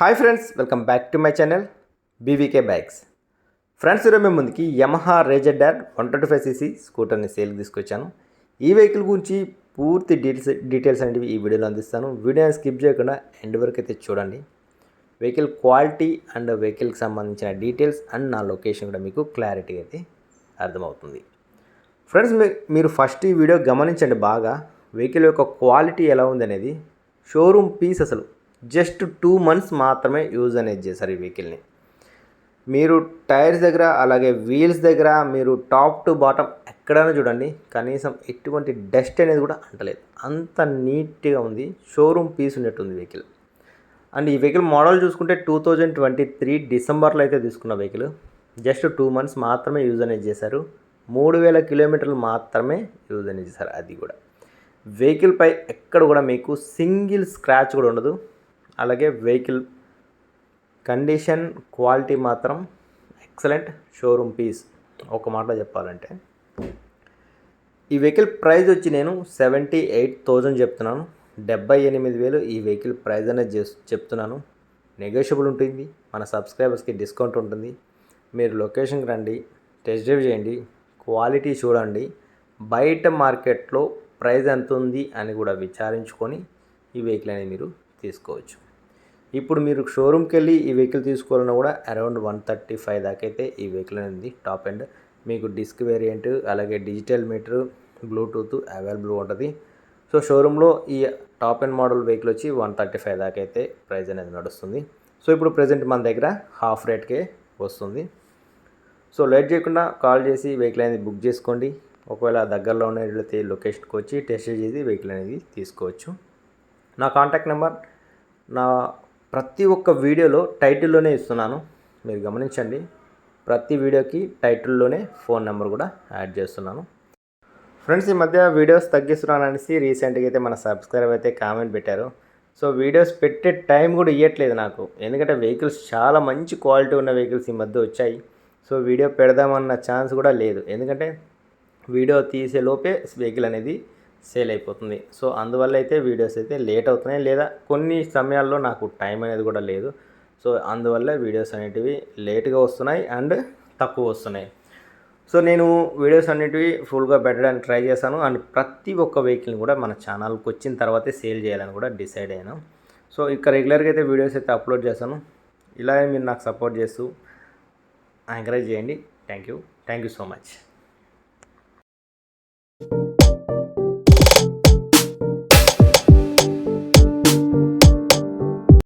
Hi friends welcome back to my channel B V K bikes friends ఈరోజు మేము ముందుకి Yamaha RayZR one twenty five CC స్కూటర్ని సేల్కి తీసుకొచ్చాను. ఈ వెహికల్ గురించి పూర్తి డీటెయిల్స్ డీటెయిల్స్ అనేవి ఈ వీడియోలో అందిస్తాను. వీడియోని స్కిప్ చేయకుండా ఎండ్ వరకు అయితే చూడండి. వెహికల్ క్వాలిటీ అండ్ వెహికల్కి సంబంధించిన డీటెయిల్స్ అండ్ నా లొకేషన్ కూడా మీకు క్లారిటీ అయితే అర్థమవుతుంది. ఫ్రెండ్స్ మీ- మీరు ఫస్ట్ ఈ వీడియో గమనించండి బాగా. వెహికల్ యొక్క క్వాలిటీ ఎలా ఉంది అనేది షోరూమ్ పీస్ అసలు జస్ట్ టూ మంత్స్ మాత్రమే యూజ్ అనేది చేశారు ఈ వెహికల్ని. మీరు టైర్స్ దగ్గర అలాగే వీల్స్ దగ్గర మీరు టాప్ టు బాటమ్ ఎక్కడైనా చూడండి కనీసం ఎటువంటి డస్ట్ అనేది కూడా అంటలేదు. అంత నీట్గా ఉంది షోరూమ్ పీస్ ఉన్నట్టుంది వెహికల్. అండ్ ఈ వెహికల్ మోడల్ చూసుకుంటే టూ థౌజండ్ ట్వంటీ త్రీ డిసెంబర్లో అయితే తీసుకున్న వెహికల్. జస్ట్ టూ మంత్స్ మాత్రమే యూజ్ అనేది చేశారు. మూడు వేల కిలోమీటర్లు మాత్రమే యూజ్ అనేది చేశారు అది కూడా. వెహికల్పై ఎక్కడ కూడా మీకు సింగిల్ స్క్రాచ్ కూడా ఉండదు. అలాగే వెహికల్ కండిషన్ క్వాలిటీ మాత్రం ఎక్సలెంట్ షోరూమ్ పీస్. ఒక మాటలో చెప్పాలంటే. ఈ వెహికల్ ప్రైస్ వచ్చి నేను సెవెంటీ ఎయిట్ థౌజండ్ చెప్తున్నాను. డెబ్బై ఎనిమిది వేలు ఈ వెహికల్ ప్రైస్ అనేది చేస్- చెప్తున్నాను. నెగోషియబుల్ ఉంటుంది. మన సబ్స్క్రైబర్స్కి డిస్కౌంట్ ఉంటుంది. మీరు లొకేషన్కి రండి టెస్ట్ డ్రైవ్ చేయండి క్వాలిటీ చూడండి బయట మార్కెట్లో ప్రైస్ ఎంత ఉంది అని కూడా విచారించుకొని ఈ వెహికల్ అనేది మీరు తీసుకోవచ్చు. ఇప్పుడు మీరు షోరూమ్కి వెళ్ళి ఈ వెహికల్ తీసుకోవాలన్నా కూడా అరౌండ్ వన్ థర్టీ ఫైవ్ దాకా అయితే ఈ వెహికల్ అనేది టాప్ ఎండ్. మీకు డిస్క్ వేరియంట్ అలాగే డిజిటల్ మీటర్ బ్లూటూత్ అవైలబుల్ ఉంటుంది. సో షోరూంలో ఈ టాప్ ఎండ్ మోడల్ వెహికల్ వచ్చి వన్ థర్టీ ఫైవ్ దాకా అయితే ప్రైస్ అనేది నడుస్తుంది. సో ఇప్పుడు ప్రజెంట్ మన దగ్గర హాఫ్ రేట్కే వస్తుంది. సో లేట్ చేయకుండా కాల్ చేసి వెహికల్ అనేది బుక్ చేసుకోండి. ఒకవేళ దగ్గరలో ఉన్నట్లయితే లొకేషన్కి వచ్చి టెస్ట్ చేసి వెహికల్ అనేది తీసుకోవచ్చు. నా కాంటాక్ట్ నెంబర్ నా ప్రతి ఒక్క వీడియోలో టైటిల్లోనే ఇస్తున్నాను. మీరు గమనించండి. ప్రతి వీడియోకి టైటిల్లోనే ఫోన్ నెంబర్ కూడా యాడ్ చేస్తున్నాను. ఫ్రెండ్స్ ఈ మధ్య వీడియోస్ తగ్గిస్తున్నాను అనేసి రీసెంట్గా అయితే మన సబ్స్క్రైబ్ అయితే కామెంట్ పెట్టారు. సో వీడియోస్ పెట్టే టైం కూడా ఇవ్వట్లేదు నాకు. ఎందుకంటే వెహికల్స్ చాలా మంచి క్వాలిటీ ఉన్న వెహికల్స్ ఈ మధ్య వచ్చాయి. సో వీడియో పెడదామన్న ఛాన్స్ కూడా లేదు. ఎందుకంటే వీడియో తీసే లోపే వెహికల్ అనేది సేల్ అయిపోతుంది. సో అందువల్ల అయితే వీడియోస్ అయితే లేట్ అవుతున్నాయి. లేదా కొన్ని సమయాల్లో నాకు టైం అనేది కూడా లేదు. సో అందువల్ల వీడియోస్ అనేటివి లేట్గా వస్తున్నాయి అండ్ తక్కువ వస్తున్నాయి. సో నేను వీడియోస్ అన్నిటివి ఫుల్గా పెట్టడానికి ట్రై చేశాను. అండ్ ప్రతి ఒక్క వెహికల్ని కూడా మన ఛానల్కి వచ్చిన తర్వాతే సేల్ చేయాలని కూడా డిసైడ్ అయ్యాను. సో ఇక రెగ్యులర్గా అయితే వీడియోస్ అయితే అప్లోడ్ చేస్తాను ఇలాగే మీరు నాకు సపోర్ట్ చేస్తూ ఎంకరేజ్ చేయండి. Thank you. Thank you so much.